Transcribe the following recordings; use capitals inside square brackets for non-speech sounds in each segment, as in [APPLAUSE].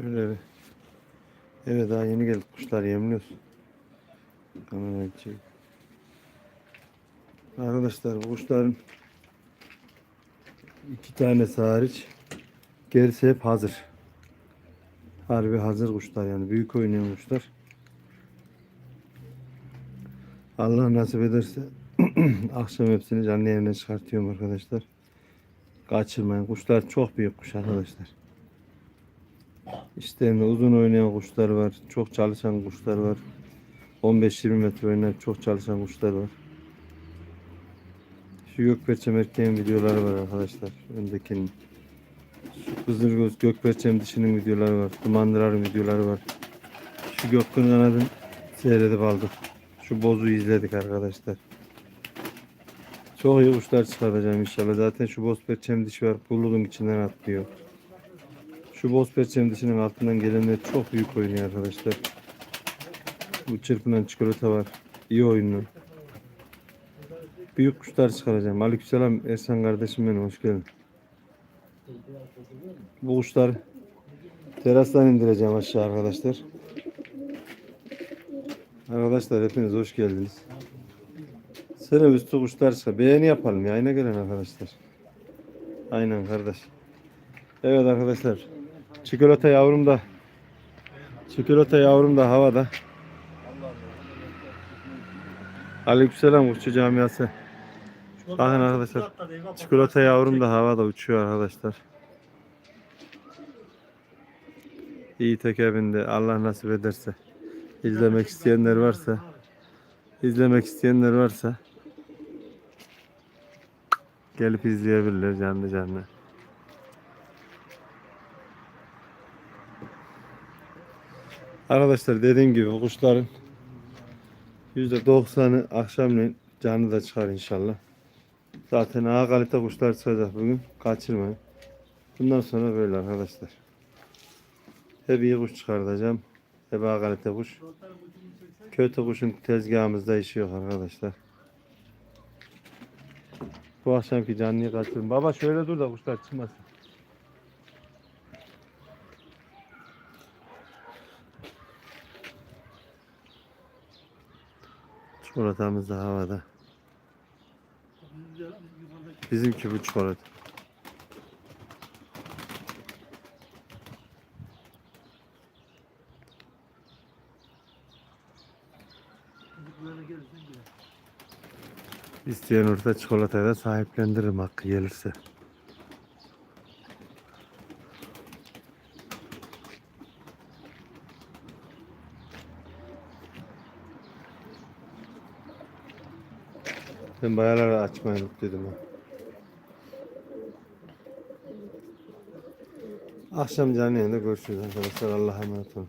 Şöyle bir. Evet daha yeni geldik kuşlar yemliyoruz. Kamerayı çek. Arkadaşlar bu kuşların iki tanesi hariç gerisi hep hazır. Harbi hazır kuşlar yani büyük oynayan kuşlar. Allah nasip ederse [CLEARS THROAT] akşam hepsini canlı yayına çıkartıyorum arkadaşlar. Kaçırmayın. Kuşlar çok büyük kuş arkadaşlar. İşte uzun oynayan kuşlar var. Çok çalışan kuşlar var. 15-20 metre oynayıp çok çalışan kuşlar var. Şu gökperçem erkeğin videoları var arkadaşlar. Öndekinin. Şu kızılgöz gökperçem dişinin videoları var. Dumandırar videoları var. Şu gökkün kanadın seyredip aldık. Şu bozu izledik arkadaşlar. Çok iyi kuşlar çıkartacağım inşallah. Zaten şu boz perçem dişi var. Kulluğun içinden atlıyor. Şu boz perçem dişinin altından gelenler çok büyük oynuyor arkadaşlar. Bu çırpınan çikolata var. İyi oyunlu. Büyük kuşlar çıkaracağım. Aleykümselam Ersan kardeşim benim hoş geldin. Bu kuşları terastan indireceğim aşağı arkadaşlar. Arkadaşlar hepiniz hoş geldiniz. Sene üstü kuşlar çıkar. Beğeni yapalım ya. Ayna gelen arkadaşlar. Aynen kardeş. Evet arkadaşlar. Çikolata yavrum da Çikolata yavrum da havada. Aleykümselam kuşçu camiası. Bakın arkadaşlar. Çikolata yavrum da havada uçuyor arkadaşlar. İyi tekebinde Allah nasip ederse. izlemek isteyenler varsa izlemek isteyenler varsa gelip izleyebilirler canlı canlı. Arkadaşlar dediğim gibi kuşların %90'ı akşamleyin canlı da çıkar inşallah. Zaten A kalite kuşlar çıkacak bugün. Kaçırmayın. Bundan sonra böyle arkadaşlar. Hep iyi kuş çıkartacağım. Hep A kalite kuş. Kötü kuşun tezgahımızda işi yok arkadaşlar. Bu akşamki canlıyı kaçırın. Baba şöyle dur da kuşlar çıkmasın. Çikolatamız da havada. Bizimki bu çikolata. İsteyen orada çikolataya da sahiplendiririm hakkı gelirse. Ben bayaları açmayın dedim ha. Akşam canlı yayında görüşürüz arkadaşlar. Allah'a emanet olun.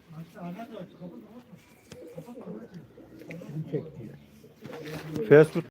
Facebook